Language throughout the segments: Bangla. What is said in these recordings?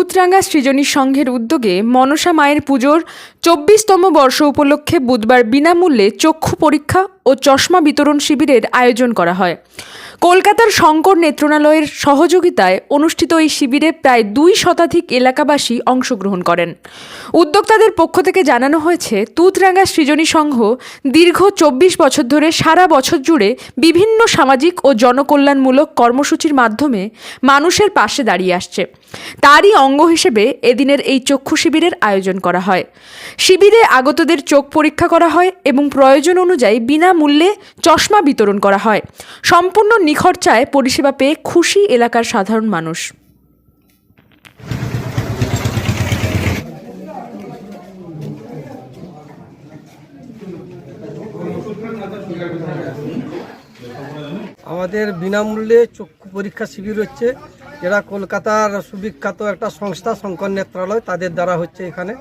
তুতরাঙ্গা সৃজনী সংঘের উদ্যোগে মনসা মায়ের পুজোর চব্বিশতম বর্ষ উপলক্ষে বুধবার বিনামূল্যে চক্ষু পরীক্ষা ও চশমা বিতরণ শিবিরের আয়োজন করা হয়। কলকাতার শঙ্কর নেত্রণালয়ের সহযোগিতায় অনুষ্ঠিত এই শিবিরে প্রায় দুই শতাধিক এলাকাবাসী অংশগ্রহণ করেন। উদ্যোক্তাদের পক্ষ থেকে জানানো হয়েছে, তুতরাঙ্গা সৃজনী সংঘ দীর্ঘ চব্বিশ বছর ধরে সারা বছর জুড়ে বিভিন্ন সামাজিক ও জনকল্যাণমূলক কর্মসূচির মাধ্যমে মানুষের পাশে দাঁড়িয়ে আসছে। তারই অঙ্গ হিসেবে এদিনের এই চক্ষু শিবিরের আয়োজন করা হয়। শিবিরে আগতদের চোখ পরীক্ষা করা হয় এবং প্রয়োজন অনুযায়ী বিনামূল্যে চশমা বিতরণ করা হয়। সম্পূর্ণ নিখরচায় পরিষেবা পেয়ে খুশি এলাকার সাধারণ মানুষ। আমাদের বিনামূল্যে চক্ষু পরীক্ষা শিবির হচ্ছে। যেটা কলকাতার সুবিখ্যাত একটা সংস্থা, শঙ্কর নেত্রালয়, তাদের দ্বারা হচ্ছে এখানে।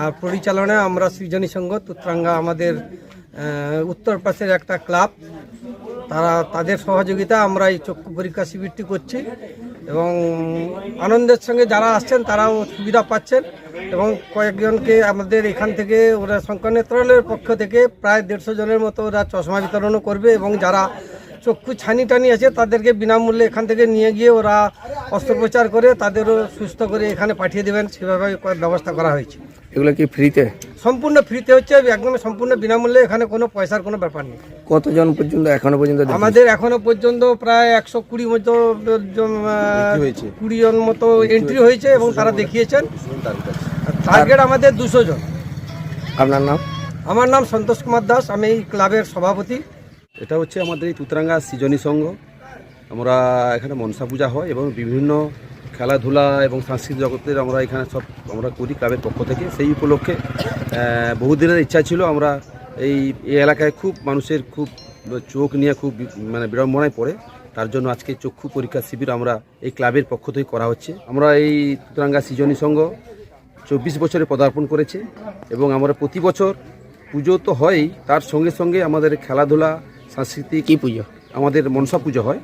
আর পরিচালনায় আমরা সৃজনী সংঘ, তুত্রাঙ্গা আমাদের উত্তর পাশের একটা ক্লাব। তারা, তাদের সহযোগিতা আমরা এই চক্ষু পরীক্ষা শিবিরটি করছি এবং আনন্দের সঙ্গে যারা আসছেন তারাও সুবিধা পাচ্ছেন এবং কয়েকজনকে আমাদের এখান থেকে ওরা শঙ্কর নেত্রালয়ের পক্ষ থেকে প্রায় দেড়শো জনের মতো ওরা চশমা বিতরণও করবে এবং যারা চক্ষু ছানি টানি আছে তাদেরকে বিনামূল্যে এখান থেকে নিয়ে গিয়ে ওরা অস্ত্রোপচার করে তাদেরও সুস্থ করে এখানে পাঠিয়ে দেবেন। সেভাবে ব্যবস্থা করা হয়েছে। এগুলো কি ফ্রিতে? সম্পূর্ণ ফ্রিতে হচ্ছে একদম সম্পূর্ণ বিনামূল্যে এখানে কোনো পয়সার কোনো ব্যাপার নেই। কতজন পর্যন্ত এখনও পর্যন্ত আমাদের এখনও পর্যন্ত প্রায় একশো কুড়ি মতো কুড়ি জন মতো এন্ট্রি হয়েছে। এবং তারা দেখিয়েছেন। টার্গেট আমাদের দুশো জন। আপনার নাম? আমার নাম সন্তোষ কুমার দাস আমি এই ক্লাবের সভাপতি। এটা হচ্ছে আমাদের এই তুতরাঙ্গা সৃজনী সংঘ। আমরা এখানে মনসা পূজা হয় এবং বিভিন্ন খেলাধুলা এবং সাংস্কৃতিক জগতের আমরা এখানে সব আমরা করি ক্লাবের পক্ষ থেকে। সেই উপলক্ষে বহুদিনের ইচ্ছা ছিল আমরা এই এই এলাকায় খুব মানুষের খুব চোখ নিয়ে খুব মানে বিড়ম্বনায় পড়ে। তার জন্য আজকে চক্ষু পরীক্ষা শিবির আমরা এই ক্লাবের পক্ষ থেকে করা হচ্ছে। আমরা এই তুতরাঙ্গা সৃজনী সংঘ চব্বিশ বছরে পদার্পণ করেছে এবং আমরা প্রতি বছর পুজো তো হয়ই তার সঙ্গে সঙ্গে আমাদের খেলাধুলা সাংস্কৃতিক কি পুজো? আমাদের মনসা পুজো হয়।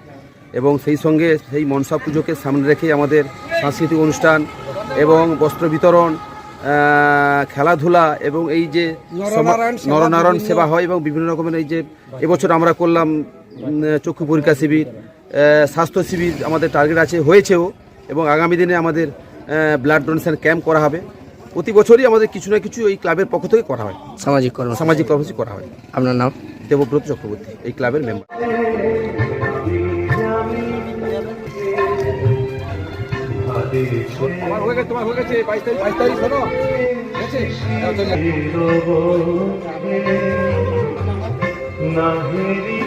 এবং সেই সঙ্গে সেই মনসা পুজোকে সামনে রেখে আমাদের সাংস্কৃতিক অনুষ্ঠান এবং বস্ত্র বিতরণ খেলাধুলা এবং এই যে নরনারায়ণ সেবা হয় এবং বিভিন্ন রকমের এই যে এবছর আমরা করলাম চক্ষু পরীক্ষা শিবির স্বাস্থ্য শিবির আমাদের টার্গেট আছে হয়েছেও এবং আগামী দিনে আমাদের ব্লাড ডোনেশন ক্যাম্প করা হবে। প্রতি বছরই আমাদের কিছু না কিছু এই ক্লাবের পক্ষ থেকে করা হয়। সামাজিক কর্ম সামাজিক কর্মসূচি করা হয়। আপনার নাম? দেবব্রত চক্রবর্তী এই ক্লাবের মেম্বার তোমার হয়ে গেছে হয়ে গেছে বাইশ তারিখ বাইশ তারিখ শোনো। নাহিরি।